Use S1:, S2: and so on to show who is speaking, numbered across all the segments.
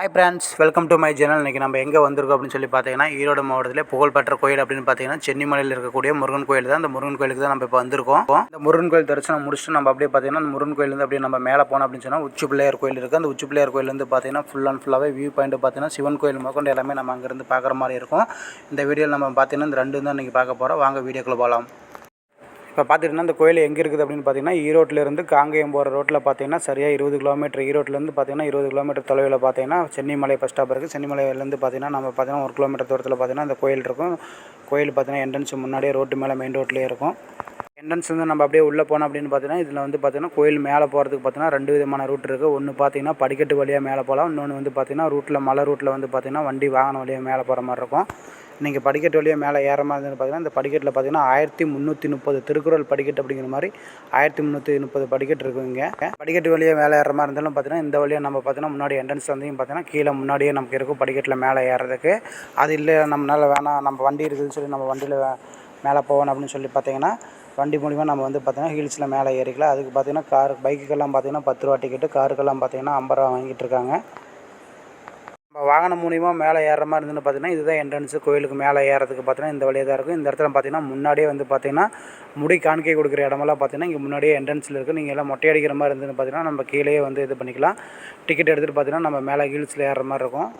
S1: Hi friends welcome to my channel இன்றைக்கி நம்ம எங்கே வந்திருக்கோம் அப்படின்னு சொல்லி பார்த்தீங்கன்னா ஈரோடு மாவட்டத்தில் புகழ்பெற்ற கோயில் அப்படின்னு பார்த்தீங்கன்னா சென்னிமலையில் இருக்கக்கூடிய முருகன் கோயில் தான். இந்த முருகன் கோயிலுக்கு தான் நம்ம இப்போ வந்திருக்கோம். இந்த முருகன் கோயில் தரிசனம் முடிச்சுட்டு நம்ம அப்படியே பார்த்தீங்கன்னா அந்த முருகன் கோயிலேருந்து அப்படியே நம்ம மேலே போனோம் அப்படின்னு சொன்னால் உச்சி பிள்ளையார் கோயில் இருக்குது அந்த உச்சி பிள்ளையார் கோயிலேருந்து பார்த்தீங்கன்னா ஃபுல் அண்ட் ஃபுல்லாகவே வியூ பாயிண்ட் பார்த்தீங்கன்னா சிவன் கோயில் முதற்கொண்டு எல்லாமே நம்ம அங்கேருந்து பார்க்குற மாதிரி இருக்கும். இந்த வீடியோவில் நம்ம பார்த்தீங்கன்னா இந்த ரெண்டு தான் இன்றைக்கி பார்க்க போகிறோம் வாங்க வீடியோக்குள்ளே போகலாம் இப்போ பார்த்துட்டிங்கன்னா இந்த கோயில் எங்கே இருக்குது அப்படின்னு பார்த்தீங்கன்னா ஈரோட்டிலேருந்து காங்கேயம் போகிற ரோட்டில் பார்த்தீங்கன்னா சரியாக இருபது கிலோமீட்டர் ஈரோட்டிலேருந்து பார்த்தீங்கன்னா இருபது கிலோமீட்டர் தொலைவில் பார்த்தீங்கன்னா சென்னிமலை பஸ் ஸ்டாப் இருக்குது சென்னிமலையிலேருந்து பார்த்தீங்கன்னா நம்ம பார்த்தீங்கன்னா ஒரு கிலோமீட்டர் தூரத்தில் பார்த்தீங்கன்னா அந்த கோயில் இருக்கும். கோயில் பார்த்தீங்கன்னா என்ட்ரன்ஸ் முன்னாடியே ரோட்டு மேலே மெயின் ரோட்லேயே இருக்கும். என்ட்ரன்ஸ் வந்து நம்ம அப்படியே உள்ளே போனோம் அப்படின்னு பார்த்தீங்கன்னா இதில் வந்து பார்த்தீங்கன்னா கோயில் மேலே போகிறதுக்கு பார்த்தீங்கன்னா ரெண்டு விதமான ரூட் இருக்குது ஒன்று பார்த்தீங்கன்னா படிக்கட்டு வழியாக மேலே போகலாம். இன்னொன்று வந்து பார்த்தீங்கன்னா ரூட்டில் மலை ரூட்டில் வந்து பார்த்தீங்கன்னா வண்டி வாகனம் வழியாக மேலே போகிற மாதிரி இருக்கும். நீங்கள் படிக்கட்டு வழியாக மேலே ஏற மாதிரி இருந்தது பார்த்தீங்கன்னா இந்த படிக்கட்டில் பார்த்தீங்கன்னா ஆயிரத்தி முந்நூற்றி முப்பது திருக்குறள் படிக்கட்டு அப்படிங்கிற மாதிரி ஆயிரத்தி முந்நூற்றி முப்பது படிக்கட்டு இருக்குங்க படிக்கட்டு வழியாக மேலே ஏற மாதிரி இருந்தாலும் பார்த்தீங்கன்னா இந்த வழியாக நம்ம பார்த்தீங்கன்னா முன்னாடி என்ட்ரன்ஸ் வந்தையும் பார்த்தீங்கன்னா கீழே முன்னாடியே நமக்கு இருக்கும் படிக்கட்டில் மேலே ஏறதுக்கு. அது இல்லை நம்மளால் வேணாம் நம்ம வண்டி இருக்குதுன்னு சொல்லி நம்ம வண்டியில் மேலே போகணும் அப்படின்னு சொல்லி பார்த்தீங்கன்னா வண்டி மூலிமா நம்ம வந்து பார்த்திங்கன்னா ஹில்ஸில் மேலே ஏறிக்கலாம். அதுக்கு பார்த்தீங்கன்னா கார் பைக்குக்கெல்லாம் பார்த்தீங்கன்னா பத்து ரூபா டிக்கெட்டு காருக்கெல்லாம் பார்த்தீங்கன்னா ஐம்பது ரூபா வாங்கிட்டு இருக்காங்க. வாகனம் மூலிமா மேலே ஏறுற மாதிரி இருந்துன்னு பார்த்தீங்கன்னா இதுதான் என்ட்ரன்ஸு கோயிலுக்கு மேலே ஏறதுக்கு பார்த்தீங்கன்னா இந்த வழியாக தான் இருக்கும். இந்த இடத்துல பார்த்தீங்கன்னா முன்னாடியே வந்து பார்த்தீங்கன்னா முடி காணிக்கை கொடுக்குற இடமெல்லாம் பார்த்தீங்கன்னா இங்கே முன்னாடியே என்ட்ரன்ஸில் இருக்குது நீங்கள் எல்லாம் மொட்டை அடிக்கிற மாதிரி இருந்துன்னு பார்த்தீங்கன்னா நம்ம கீழேயே வந்து இது பண்ணிக்கலாம். டிக்கெட் எடுத்துகிட்டு பார்த்தீங்கன்னா நம்ம மேலே ஹீல்ஸில் ஏறுற மாதிரி இருக்கும்.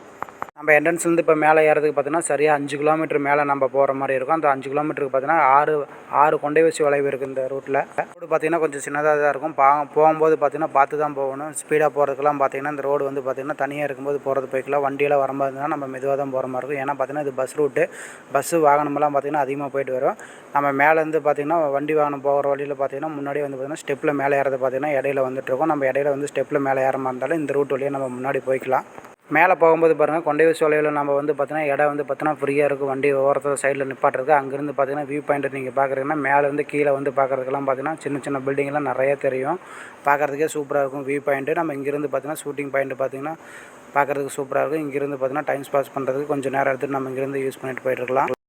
S1: நம்ம என்ட்ரன்ஸ்லேருந்து இப்போ மேலே ஏறதுக்கு பார்த்தீங்கன்னா சரியாக அஞ்சு கிலோமீட்டர் மேலே நம்ம போகிற மாதிரி இருக்கும். அந்த அஞ்சு கிலோமீட்டருக்கு பார்த்தீங்கன்னா ஆறு ஆறு கொண்டை வச்சு வளைவு இருக்குது இந்த ரூட்டில் ரோடு பார்த்தீங்கன்னா கொஞ்சம் சின்னதாக தான் இருக்கும். பா போகும்போது பார்த்தீங்கன்னா பார்த்து தான் போகணும். ஸ்பீடாக போகிறதுக்கெல்லாம் பார்த்தீங்கன்னா இந்த ரோடு வந்து பார்த்தீங்கன்னா தனியாக இருக்கும்போது போகிறது போய்க்கலாம். வண்டியெல்லாம் மாதிரி இருந்தால் நம்ம மெதுவாக தான் போகிற மாதிரி இருக்கும். ஏன்னா பார்த்தீங்கன்னா இது பஸ் ரூட்டு பஸ்ஸு வாகனமெல்லாம் பார்த்தீங்கன்னா அதிகமாக போயிட்டு வரும். நம்ம மேலேருந்து பார்த்தீங்கன்னா வண்டி வாகனம் போகிற வழியில் பார்த்தீங்கன்னா முன்னாடி வந்து பார்த்தீங்கன்னா ஸ்டெப்பில் மேலே ஏறது பார்த்தீங்கன்னா இடையில வந்துட்டு இருக்கோம். நம்ம இடையில வந்து ஸ்டெப்பில் மேலே ஏற மாதிரி இருந்தாலும் இந்த ரூட் வழியாக நம்ம முன்னாடி போய்க்கலாம். மேலே போகும்போது பாருங்கள் கொண்டை சோலையில் நம்ம வந்து பார்த்தீங்கன்னா இடம் வந்து பார்த்தீங்கன்னா ஃப்ரீயாக இருக்கும். வண்டி ஓரத்தில் சைடில் நிப்பாட்டிருக்கு அங்கேருந்து பார்த்தீங்கன்னா வியூ பாயிண்ட் நீங்கள் பார்க்குறீங்கன்னா மேலேருந்து கீழே வந்து பார்க்குறதுக்கெல்லாம் பார்த்தீங்கன்னா சின்ன சின்ன பில்டிங்லாம் நிறைய தெரியும். பார்க்குறதுக்கே சூப்பராக இருக்கும். வியூ பாயிண்ட்டு நம்ம இங்கேருந்து பார்த்தீங்கன்னா ஷூட்டிங் பாயிண்ட் பார்த்தீங்கன்னா பார்க்குறதுக்கு சூப்பராக இருக்கும். இங்கேருந்து பார்த்தீங்கன்னா டைம் பாஸ் பண்ணுறதுக்கு கொஞ்சம் நேரம் எடுத்துகிட்டு நம்ம இங்கேருந்து யூஸ் பண்ணிட்டு போயிட்டுருக்கலாம்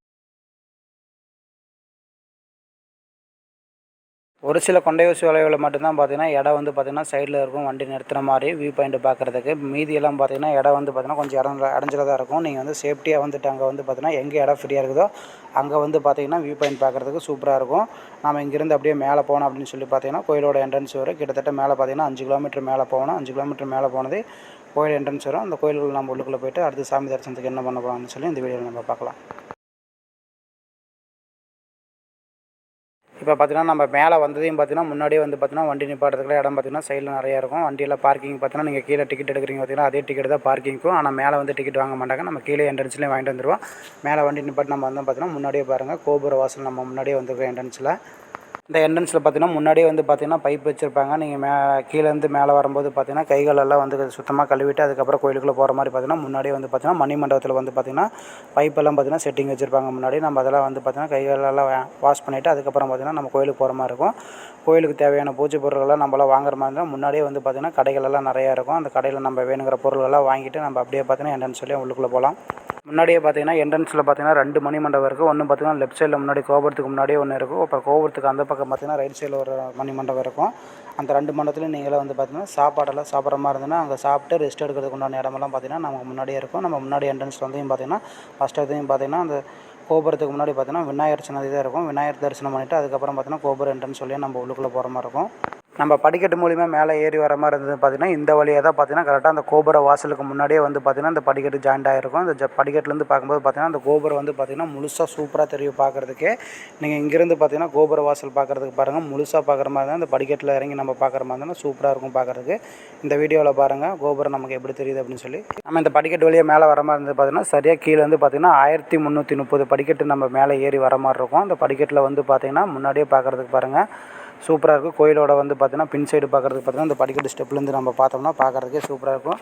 S1: ஒரு சில கொண்டையூசி வளைவில் மட்டும்தான் பார்த்தீங்கன்னா இடம் வந்து பார்த்தீங்கன்னா சைடில் இருக்கும் வண்டி நிறுத்துகிற மாதிரி வியூ பாயிண்ட் பார்க்குறதுக்கு மீதியெல்லாம் பார்த்தீங்கன்னா இடம் வந்து பார்த்தீங்கன்னா கொஞ்சம் இடம் அடைஞ்சதாக இருக்கும். நீங்கள் வந்து சேஃப்டியாக வந்துட்டு அங்கே வந்து பார்த்தீங்கன்னா எங்கே இடம் ஃப்ரீயாக இருக்குதோ அங்கே வந்து பார்த்தீங்கன்னா வியூ பாயிண்ட் பார்க்குறதுக்கு சூப்பராக இருக்கும். நம்ம இங்கேருந்து அப்படியே மேலே போனோம் அப்படின்னு சொல்லி பார்த்தீங்கன்னா கோயிலோட என்ட்ரன்ஸ் வரும். கிட்டத்தட்ட மேலே பார்த்தீங்கன்னா அஞ்சு கிலோமீட்டர் மேலே போகணும். அஞ்சு கிலோமீட்டர் மேலே போனது கோயில் என்ட்ரன்ஸ் வரும். அந்த கோயிலுக்குள்ள நம்ம உள்ளுக்குள்ளே போயிட்டு அடுத்து சாமி தரிசனத்துக்கு என்ன பண்ண போகலாம்னு சொல்லி இந்த வீடியோவில் நம்ம பார்க்கலாம். இப்போ பார்த்தீங்கன்னா நம்ம மேலே வந்ததையும் பார்த்தீங்கன்னா முன்னாடியே வந்து பார்த்தீங்கன்னா வண்டி நிப்பாட்டுறதுக்குள்ள இடம் பார்த்தீங்கன்னா சைடில் நிறையா இருக்கும். வண்டியில் பார்க்கிங் பார்த்தீங்கன்னா நீங்கள் கீழே டிக்கெட் எடுக்கிறீங்க பார்த்தீங்கன்னா அதே டிக்கெட் தான் பார்க்கிங்க்கும் ஆனால் மேலே வந்து டிக்கெட் வாங்க மாட்டாங்க. நம்ம கீழே என்ட்ரன்ஸ்லேயே வாங்கிட்டு வந்துடுவோம் மேலே வண்டி நிப்பாட்டு நம்ம வந்தோம் பார்த்தீங்கன்னா முன்னாடியே பாருங்கள் கோபுர வாசல் நம்ம முன்னாடியே வந்துருக்கோம் என்ட்ரன்ஸில் இந்த என்ட்ரன்ஸில் பார்த்தீங்கன்னா முன்னாடியே வந்து பார்த்தீங்கன்னா பைப் வச்சுருப்பாங்க. நீங்கள் மே கீழேருந்து மேலே வரும்போது பார்த்தீங்கன்னா கைகளெல்லாம் வந்து சுத்தமாக கழுவிட்டு அதுக்கப்புறம் கோயிலுக்குள்ளே போகிற மாதிரி பார்த்தீங்கன்னா முன்னாடியே வந்து பார்த்தீங்கன்னா மணி மண்டபத்தில் வந்து பார்த்தீங்கன்னா பைப்பெல்லாம் பார்த்தீங்கன்னா செட்டிங் வச்சுருப்பாங்க. முன்னாடி நம்ம அதெல்லாம் வந்து பார்த்தீங்கன்னா கைகளெல்லாம் வாஷ் பண்ணிவிட்டு அதுக்கப்புறம் பார்த்தீங்கன்னா நம்ம கோயிலுக்கு போகிற மாதிரி இருக்கும். கோயிலுக்கு தேவையான பூஜை பொருள்கள்லாம் நம்மளாம் வாங்குற மாதிரி இருந்தால் முன்னாடியே வந்து பார்த்தீங்கன்னா கடைகளெல்லாம் நிறையா இருக்கும். அந்த கடையில் நம்ம வேணுங்கிற பொருள்கள்லாம் வாங்கிட்டு நம்ம அப்படியே பார்த்தீங்கன்னா என்ட்ரன்ஸ் சொல்லி உள்ளுக்குள்ளே போகலாம். முன்னாடியே பார்த்தீங்கன்னா என்ட்ரன்ஸில் பார்த்தீங்கன்னா ரெண்டு மணி மண்டபம் இருக்குது ஒன்று பார்த்தீங்கன்னா லெஃப்ட் சைடில் முன்னாடி கோபுரத்துக்கு முன்னாடியே ஒன்று இருக்கும் அப்புறம் கோபுரத்துக்கு அந்த பக்கம் பார்த்தீங்கன்னா ரைட் சைடில் ஒரு மணி மண்டபம் இருக்கும். அந்த ரெண்டு மண்டபத்துலையும் நீங்களே வந்து பார்த்தீங்கன்னா சாப்பாடெல்லாம் சாப்பிட்ற மாதிரி இருந்ததுன்னா அங்கே சாப்பிட்டு ரெஸ்ட் எடுக்கிறதுக்கு உண்டான இடமெல்லாம் பார்த்தீங்கன்னா நமக்கு முன்னாடியே இருக்கும். நம்ம முன்னாடி என்ட்ரன்ஸ் வந்தையும் பார்த்தீங்கன்னா ஃபஸ்ட் இதையும் பார்த்தீங்கன்னா அந்த கோபுரத்துக்கு முன்னாடி பார்த்தீங்கன்னா விநாயகர் சின்னதி தான் இருக்கும். விநாயகர் தரிசனம் பண்ணிவிட்டு அதுக்கப்புறம் பார்த்தீங்கன்னா கோபுரம் என்ட்ரன்ஸ் சொல்லி நம்ம உள்ளுக்குள்ளே போகிற மாதிரி இருக்கும். நம்ம படிக்கட்டு மூலிமா மேலே ஏறி வர மாதிரி இருந்தது பார்த்திங்கன்னா இந்த வழியாக தான் பார்த்தீங்கன்னா கரெக்டாக அந்த கோபுர வாசலுக்கு முன்னாடியே வந்து பார்த்திங்கன்னா அந்த படிக்கட்டு ஜாயிண்ட் ஆகிருக்கும் அந்த ஜ படிக்கட்டுலேருந்து பார்க்கும்போது பார்த்திங்கன்னா அந்த கோபுரம் வந்து பார்த்திங்கன்னா முழுசாக சூப்பராக தெரியும் பார்க்குறதுக்கே. நீங்கள் இங்கேருந்து பார்த்தீங்கன்னா கோபுர வாசல் பார்க்குறதுக்கு பாருங்கள் முழுசாக பார்க்குற மாதிரி தான் அந்த படிக்கட்டில் இறங்கி நம்ம பார்க்குற மாதிரி இருந்தால் சூப்பராக இருக்கும் பார்க்குறதுக்கு. இந்த வீடியோவில் பாருங்கள் கோபுரம் நமக்கு எப்படி தெரியுது அப்படின்னு சொல்லி. நம்ம இந்த படிக்கட்டு வழியாக மேலே வர மாதிரி இருந்தது பார்த்திங்கன்னா சரியாக கீழே வந்து பார்த்திங்கன்னா ஆயிரத்தி முந்நூற்றி முப்பது படிக்கட்டு நம்ம மேலே ஏறி வர மாதிரி இருக்கும். அந்த படிக்கட்டில் வந்து பார்த்திங்கன்னா முன்னாடியே பார்க்குறதுக்கு பாருங்கள் சூப்பராக இருக்கும். கோயிலோட வந்து பார்த்தீங்கன்னா பின் சைடு பார்க்குறதுக்கு பார்த்தீங்கன்னா இந்த படிக்கட்டு ஸ்டெப்லேருந்து நம்ம பார்த்தோம்னா பார்க்குறதுக்கே சூப்பராக இருக்கும்.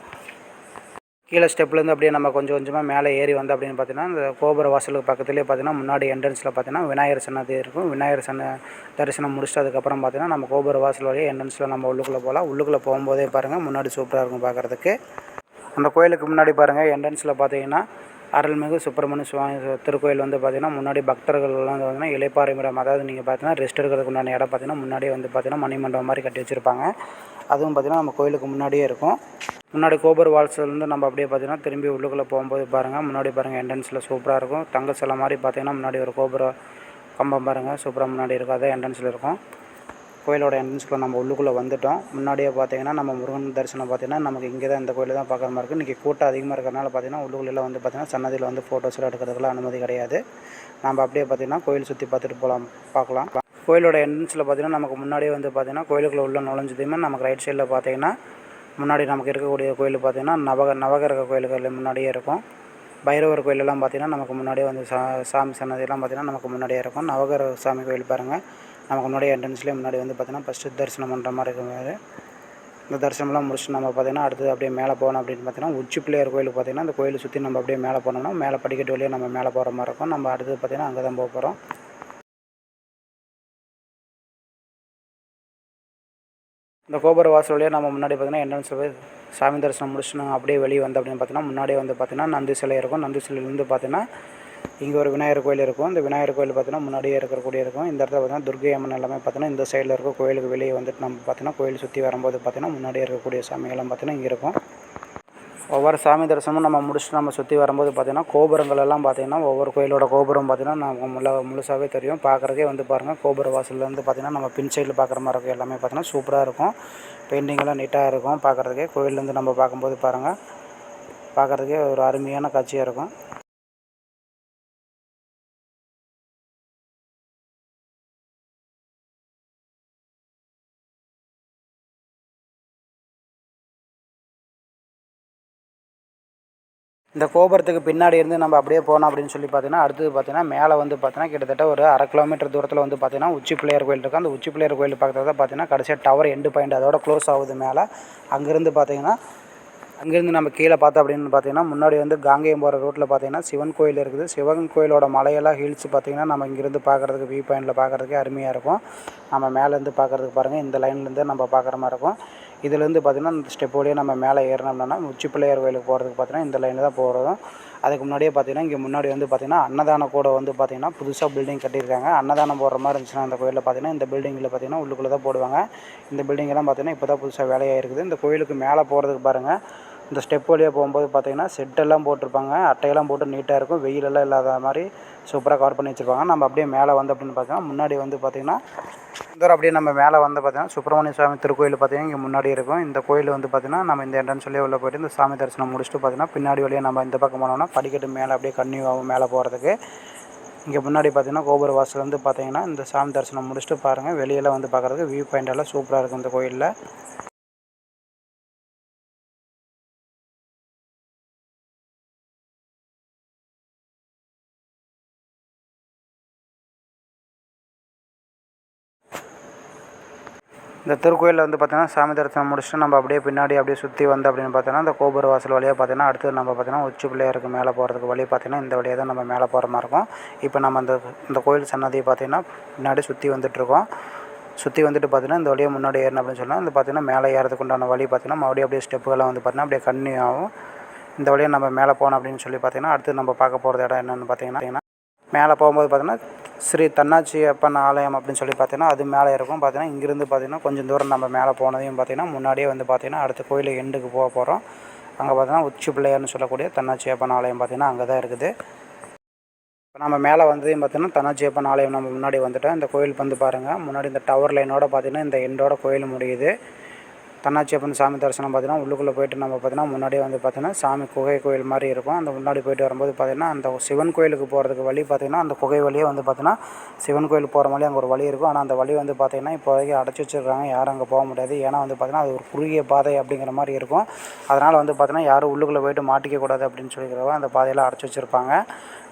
S1: கீழே ஸ்டெப்லேருந்து அப்படியே நம்ம கொஞ்சம் கொஞ்சமாக மேலே ஏறி வந்து அப்படின்னு பார்த்தீங்கன்னா இந்த கோபுர வாசலுக்கு பக்கத்துலேயே பார்த்தீங்கன்னா முன்னாடி என்ட்ரன்ஸில் பார்த்தீங்கன்னா விநாயகர் சன்னதி இருக்கும். விநாயகர் சன்ன தரிசனம் முடிச்சுட்டு அதுக்கப்புறம் பார்த்தீங்கன்னா நம்ம கோபுர வாசல் வழியாக என்ட்ரன்ஸில் நம்ம உள்ளுக்குள்ளே போகலாம். உள்ளுக்குள்ளே போகும்போதே பாருங்கள் முன்னாடி சூப்பராக இருக்கும் பார்க்குறதுக்கு அந்த கோயிலுக்கு முன்னாடி பாருங்கள் என்ட்ரன்ஸில் பார்த்தீங்கன்னா அருள்மிகு சுப்பிரமணிய சுவாமி திருக்கோயில் வந்து பார்த்திங்கன்னா முன்னாடி பக்தர்கள்லாம் வந்து பார்த்திங்கன்னா இலைப்பாறை மரம் அதாவது நீங்கள் பார்த்தீங்கன்னா ரெஸ்ட் எடுக்கிறதுக்கு உண்டான இடம் பார்த்திங்கன்னா முன்னாடியே வந்து பார்த்திங்கன்னா மணிமண்டபம் மாதிரி கட்டி வச்சுருப்பாங்க. அதுவும் பார்த்திங்கன்னா நம்ம கோயிலுக்கு முன்னாடியே இருக்கும். முன்னாடி கோபுர வால்ஸ்லேருந்து நம்ம அப்படியே பார்த்தீங்கன்னா திரும்பி உள்ளுக்குள்ளே போகும்போது பாருங்கள் முன்னாடி பாருங்கள் என்ட்ரன்ஸில் சூப்பராக இருக்கும். தங்க சிலை மாதிரி பார்த்தீங்கன்னா முன்னாடி ஒரு கோபுர கம்பம் பாருங்கள் சூப்பராக முன்னாடி இருக்கும். அதே என்ட்ரன்ஸில் இருக்கும். கோயிலோட என்ட்ரன்ஸ்க்குள்ள நம்ம உள்ளுக்குள்ளே வந்துட்டோம். முன்னாடியே பார்த்தீங்கன்னா நம்ம முருகன் தரிசனம் பார்த்தீங்கன்னா நமக்கு இங்கே தான் இந்த கோயில் தான் பார்க்குற மாதிரி இருக்குது இன்றைக்கி கூட்டம் அதிகமாக இருக்கிறனால பார்த்தீங்கன்னா உள்ளுக்குள்ளே வந்து பார்த்தீங்கன்னா சன்னதியில் வந்து ஃபோட்டோஸ்லாம் எடுக்கிறதுக்குலாம் அனுமதி கிடையாது. நம்ம அப்படியே பார்த்தீங்கன்னா கோயில் சுற்றி பார்த்துட்டு போகலாம் பார்க்கலாம் கோயிலோட என்ட்ரன்ஸில் பார்த்தீங்கன்னா நமக்கு முன்னாடியே வந்து பார்த்தீங்கன்னா கோயிலுக்குள்ள உள்ள நுழைஞ்சதுமே நமக்கு ரைட் சைடில் பார்த்தீங்கன்னா முன்னாடி நமக்கு இருக்கக்கூடிய கோயில் பார்த்தீங்கன்னா நவக நவகிரக கோயில்கள் முன்னாடியே இருக்கும். பைரவர் கோயிலெல்லாம் பார்த்தீங்கன்னா நமக்கு முன்னாடியே வந்து சா சாமி சன்னதியெல்லாம் பார்த்தீங்கன்னா நமக்கு முன்னாடியே இருக்கும். நவகிரக சாமி கோயில் பாருங்கள் நமக்கு முன்னாடி என்ட்ரன்ஸ்லேயே முன்னாடி வந்து பார்த்தீங்கன்னா ஃபஸ்ட்டு தரிசனம் பண்ணுற மாதிரி இருக்கும் இந்த தரிசனம்லாம் முடிச்சுட்டு நம்ம பார்த்தீங்கன்னா அடுத்தது அப்படியே மேலே போகணும் அப்படின்னு பார்த்தீங்கன்னா உச்சி பிள்ளையார் கோயிலுக்கு பார்த்தீங்கன்னா அந்த கோயிலை சுற்றி நம்ம அப்படியே மேலே போனோம்னா மேலே படிக்கட்டு வழியாக நம்ம மேலே போகிற மாதிரி இருக்கும். நம்ம அடுத்தது பார்த்தீங்கன்னா அங்கே தான் போக போகிறோம் இந்த கோபுர வாசல் வழியாக நம்ம முன்னாடி பார்த்தீங்கன்னா என்ட்ரன்ஸில் போய் சாமி தரிசனம் முடிச்சுட்டு நாங்கள் அப்படியே வெளியே வந்து அப்படின்னு பார்த்தீங்கன்னா முன்னாடியே வந்து பார்த்தீங்கன்னா நந்தி சிலை இருக்கும். நந்தி சிலையிலேருந்து பார்த்தீங்கன்னா இங்கே ஒரு விநாயகர் கோயில் இருக்கும். இந்த விநாயகர் கோயில் பார்த்தீங்கன்னா முன்னாடியே இருக்கக்கூடிய இருக்கும். இந்த இடத்துல பார்த்தீங்கன்னா துர்கை அம்மன் எல்லாமே பார்த்தீங்கன்னா இந்த சைடில் இருக்க கோயிலுக்கு வெளியே வந்துட்டு நம்ம பார்த்தீங்கன்னா கோயில் சுற்றி வரும்போது பார்த்தீங்கன்னா முன்னாடியே இருக்கக்கூடிய சாமிகள்லாம் பார்த்தீங்கன்னா இங்கே இருக்கும். ஒவ்வொரு சாமி தரிசனமும் நம்ம முடிச்சுட்டு நம்ம சுற்றி வரும்போது பார்த்திங்கன்னா கோபுரங்கள் எல்லாம் பார்த்திங்கன்னா ஒவ்வொரு கோயிலோட கோபுரம் பார்த்திங்கன்னா நமக்கு முள்ள முழுசாகவே தெரியும். பார்க்குறதே வந்து பாருங்கள் கோபுர வாசல்லேருந்து பார்த்திங்கன்னா நம்ம பின் சைடில் பார்க்குற மாதிரி இருக்கும். எல்லாமே பார்த்திங்கன்னா சூப்பராக இருக்கும். பெயிண்டிங்கெல்லாம் நீட்டாக இருக்கும். பார்க்குறதுக்கே கோயிலேருந்து நம்ம பார்க்கும்போது பாருங்கள் பார்க்குறதுக்கே ஒரு அருமையான காட்சியாக இருக்கும். இந்த கோபுரத்துக்கு பின்னாடி இருந்து நம்ம அப்படியே போனோம் அப்படின்னு சொல்லி பார்த்தீங்கன்னா அடுத்தது பார்த்தீங்கன்னா மேலே வந்து பார்த்தீங்கன்னா கிட்டத்தட்ட ஒரு அரை கிலோமீட்டர் தூரத்தில் வந்து பார்த்தீங்கன்னா உச்சி பிள்ளையார் கோயில் இருக்குது அந்த உச்சி பிள்ளையர் கோயில் பக்கத்தில் தான் பார்த்தீங்கன்னா கடைசியாக டவர் எண்டு பாயிண்ட் அதோட க்ளோஸ் ஆகுது மேலே. அங்கேருந்து பார்த்தீங்கன்னா அங்கேருந்து நம்ம கீழே பார்த்தோம் அப்படின்னு பார்த்தீங்கன்னா முன்னாடி வந்து காங்கேயம் போகிற ரோட்டில் பார்த்தீங்கன்னா சிவன் கோயில் இருக்குது. சிவன் கோயிலோட மலையெல்லாம் ஹில்ஸ் பார்த்தீங்கன்னா நம்ம இங்கேருந்து பார்க்குறதுக்கு வியூ பாயிண்டில் பார்க்குறதுக்கே அருமையாக இருக்கும். நம்ம மேலேருந்து பார்க்குறதுக்கு பாருங்கள் இந்த லைன்லேருந்து நம்ம பார்க்குற மாதிரி இருக்கும். இதுலேருந்து பார்த்தீங்கன்னா இந்த ஸ்டெப் நம்ம மேலே ஏறினோம்னா உச்சி பிள்ளையார் கோயிலுக்கு போகிறதுக்கு பார்த்தீங்கன்னா இந்த லைனில் தான் போகிறதும் அதுக்கு முன்னாடியே பார்த்தீங்கன்னா இங்கே முன்னாடி வந்து பார்த்திங்கன்னா அன்னதான கூட வந்து பார்த்திங்கன்னா புதுசாக பில்டிங் கட்டியிருக்காங்க. அன்னதானம் போடுற மாதிரி இருந்துச்சுன்னா அந்த கோயிலில் பார்த்தீங்கன்னா இந்த பில்டிங்கில் பார்த்தீங்கன்னா உள்ளுக்குள்ளே தான் போடுவாங்க. இந்த பில்டிங்கெல்லாம் பார்த்தீங்கன்னா இப்போ தான் புதுசாக வேலையாக இருக்குது. இந்த கோயிலுக்கு மேலே போகிறதுக்கு பாருங்கள் இந்த ஸ்டெப் வழியாக போகும்போது பார்த்தீங்கன்னா செட்டெல்லாம் போட்டிருப்பாங்க. அட்டையெல்லாம் போட்டு நீட்டாக இருக்கும். வெயிலெல்லாம் இல்லாத மாதிரி சூப்பராக கவர் பண்ணி வச்சுருப்பாங்க. நம்ம அப்படியே மேலே வந்து அப்படின்னு பார்த்தீங்கன்னா முன்னாடி வந்து பார்த்திங்கன்னா இந்த அப்படியே நம்ம மேலே வந்து பார்த்தீங்கன்னா சுப்பிரமணிய சுவாமி திருக்கோயில் பார்த்தீங்கன்னா இங்கே முன்னாடி இருக்கும். இந்த கோயில் வந்து பார்த்திங்கன்னா நம்ம இந்த என்ட்ரன்ஸ் வழியாக உள்ளே போயிட்டு இந்த சாமி தரிசனம் முடிச்சுட்டு பார்த்தீங்கன்னா பின்னாடி வழியாக நம்ம இந்த பக்கம் போனோம்னா படிக்கட்டு மேலே அப்படியே கன்னியூ ஆகும் மேலே போகிறதுக்கு இங்கே முன்னாடி பார்த்தீங்கன்னா கோபுர வாசல் வந்து பார்த்தீங்கன்னா இந்த சாமி தரிசனம் முடிச்சுட்டு பாருங்கள் வெளியெல்லாம் வந்து பார்க்குறதுக்கு வியூ பாயிண்ட் எல்லாம் சூப்பராக இருக்கும் இந்த கோயிலில். இந்த திருக்கோயிலில் வந்து பார்த்தீங்கன்னா சாமி தரிசனம் முடிச்சுட்டு நம்ம அப்படியே பின்னாடி அப்படியே சுற்றி வந்து அப்படின்னு பார்த்தோன்னா இந்த கோபுர வாசல் வழியாக பார்த்தீங்கன்னா அடுத்து நம்ம பார்த்தீங்கன்னா உச்சி பிள்ளையாருக்கு மேலே போகிறதுக்கு வழி பார்த்தீங்கன்னா இந்த வழியாக தான் நம்ம மேலே போகிற மாதிரி இருக்கும். இப்போ நம்ம அந்த இந்த கோயில் சன்னதியை பார்த்தீங்கன்னா பின்னாடி சுற்றி வந்துட்டுருக்கோம். சுற்றி வந்துட்டு பார்த்தீங்கன்னா இந்த வழியாக முன்னாடி ஏறணும் அப்படின்னு சொன்னால் இந்த பார்த்தீங்கன்னா மேலே ஏறதுக்கு உண்டான வழி பார்த்தீங்கன்னா மறுபடியும் அப்படியே ஸ்டெப்புகள்லாம் வந்து பார்த்தீங்கன்னா அப்படியே கன்னியூ ஆகும் இந்த வழியாக நம்ம மேலே போகணும் அப்படின்னு சொல்லி பார்த்தீங்கன்னா அடுத்து நம்ம பார்க்க போகிறது இடம் என்னென்னு பார்த்தீங்கன்னா மேலே போகும்போது பார்த்தீங்கன்னா ஸ்ரீ தன்னாட்சி அப்பன் ஆலயம் அப்படின்னு சொல்லி பார்த்தீங்கன்னா அது மேலே இருக்கும். பார்த்தீங்கன்னா இங்கேருந்து பார்த்தீங்கன்னா கொஞ்சம் தூரம் நம்ம மேலே போனதையும் பார்த்தீங்கன்னா முன்னாடியே வந்து பார்த்தீங்கன்னா அடுத்த கோயில் எண்டுக்கு போக போகிறோம் அங்கே பார்த்தீங்கன்னா உச்சி பிள்ளையார்னு சொல்லக்கூடிய தன்னாட்சி அப்பன் ஆலயம் பார்த்தீங்கன்னா அங்கே தான் இருக்குது. இப்போ நம்ம மேலே வந்ததையும் பார்த்தீங்கன்னா தன்னாட்சி அப்பன் ஆலயம் நம்ம முன்னாடி வந்துட்டோம். இந்த கோயில் வந்து பாருங்கள் முன்னாடி இந்த டவர் லைனோட பார்த்தீங்கன்னா இந்த எண்டோட கோயில் முடியுது. தன்னாட்சியப்பன் சாமி தரிசனம் பார்த்தீங்கன்னா உள்ளுக்குள்ளே போயிட்டு நம்ம பார்த்தீங்கன்னா முன்னாடியே வந்து பார்த்தீங்கன்னா சாமி குகை கோயில் மாதிரி இருக்கும். அந்த முன்னாடி போயிட்டு வரும்போது பார்த்தீங்கன்னா அந்த சிவன் கோயிலுக்கு போகிறதுக்கு வழி பார்த்தீங்கன்னா அந்த குகை வழியே வந்து பார்த்தீங்கன்னா சிவன் கோயிலுக்கு போகிற மாதிரி அங்கே ஒரு வழி இருக்கும். ஆனால் அந்த வழி வந்து பார்த்தீங்கன்னா இப்போதைக்கு அடைச்சி வச்சிருக்காங்க. யாரும் அங்கே போக முடியாது. ஏன்னா வந்து பார்த்தீங்கன்னா அது ஒரு குறுகிய பாதை அப்படிங்கிற மாதிரி இருக்கும். அதனால் வந்து பார்த்தீங்கன்னா யாரும் உள்ளுக்குள்ளே போயிட்டு மாட்டிக்க கூடாது அப்படின்னு சொல்லிக்கிறவங்க அந்த பாதையெல்லாம் அடைச்சி வச்சுருப்பாங்க.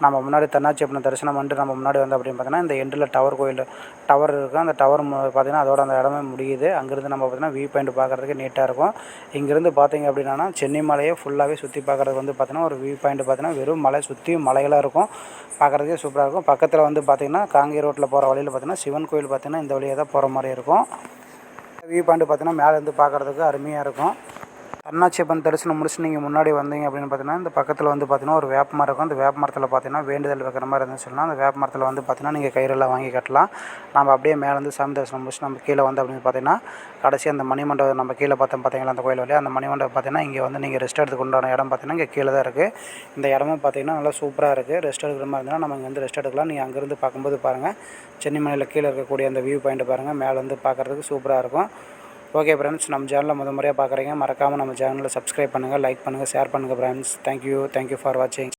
S1: நம்ம முன்னாடி தன்னாட்சி அப்பனை தரிசனம் பண்ணிட்டு நம்ம முன்னாடி வந்து அப்படின்னு பார்த்தீங்கன்னா இந்த எண்டில் டவர் கோயில். டவர் இருக்கும் அந்த டவர் பார்த்திங்கன்னா அதோட அந்த இடமே முடியுது. அங்கேருந்து நம்ம பார்த்தீங்கன்னா வியூ பாயிண்ட் பார்க்குறதுக்கு நீட்டாக இருக்கும். இங்கேருந்து பார்த்தீங்க அப்படின்னா சென்னை மலையை ஃபுல்லாகவே சுற்றி பார்க்குறதுக்கு வந்து பார்த்திங்கன்னா ஒரு வியூ பாயிண்ட் பார்த்திங்கன்னா வெறும் மலை சுற்றியும் மலைகளாக இருக்கும். பார்க்குறதுக்கே சூப்பராக இருக்கும். பக்கத்தில் வந்து பார்த்திங்கன்னா காங்கே ரோட்டில் போகிற வழியில் பார்த்தீங்கன்னா சிவன் கோயில் பார்த்தீங்கன்னா இந்த வழியாக தான் போகிற மாதிரி இருக்கும். வியூ பாயிண்ட் பார்த்திங்கன்னா மேலேருந்து பார்க்குறதுக்கு அருமையாக இருக்கும். அருணாச்சலம் தரிசனம் முடிச்சு நீங்கள் முன்னாடி வந்தீங்க அப்படின்னு பார்த்தீங்கன்னா இந்த பக்கத்தில் வந்து பார்த்தீங்கன்னா ஒரு வேப்ப மரம் இருக்கும். அந்த வேப்ப மரத்தில் பார்த்தீங்கன்னா வேண்டுதல் வைக்கிற மாதிரி இருந்துச்சுன்னா சொன்னால் அந்த வேப்ப மரத்தில் வந்து பார்த்தீங்கன்னா நீங்கள் கயிறெல்லாம் வாங்கி கட்டலாம். நம்ம அப்படியே மேலே வந்து சாமி தரிசனம் முடிச்சு நம்ம கீழே வந்து அப்படின்னு பார்த்தீங்கன்னா கடைசி அந்த மணிமண்டபம் நம்ம கீழே பார்த்தோம் பார்த்தீங்களா அந்த கோயில் வழியாக அந்த மணிமண்டபம் பார்த்தீங்கன்னா இங்கே வந்து நீங்கள் ரெஸ்ட் எடுத்துக்கு உண்டான இடம் பார்த்தீங்கன்னா இங்கே கீழே தான் இருக்குது இந்த இடமும் பார்த்தீங்கன்னா நல்லா சூப்பராக இருக்குது ரெஸ்ட் எடுக்கிற மாதிரி இருந்ததுன்னா நம்ம இங்கே வந்து ரெஸ்ட் எடுக்கலாம். நீங்கள் அங்கேருந்து பார்க்கும்போது பாருங்கள் சென்னிமலையில் கீழே இருக்கக்கூடிய அந்த வியூ பாயிண்ட் பாருங்கள் மேலே வந்து பார்க்குறதுக்கு சூப்பராக இருக்கும். ஓகே ஃப்ரெண்ட்ஸ் நம்ம சேனலில் முத முறையாக பார்க்குறீங்க மறக்காமல் நம்ம சேனலில் சப்ஸ்கிரைப் பண்ணுங்கள் லைக் பண்ணுங்கள் ஷேர் பண்ணுங்கள் ஃப்ரெண்ட்ஸ் தேங்க்யூ தேங்க்யூ ஃபார் வாட்சிங்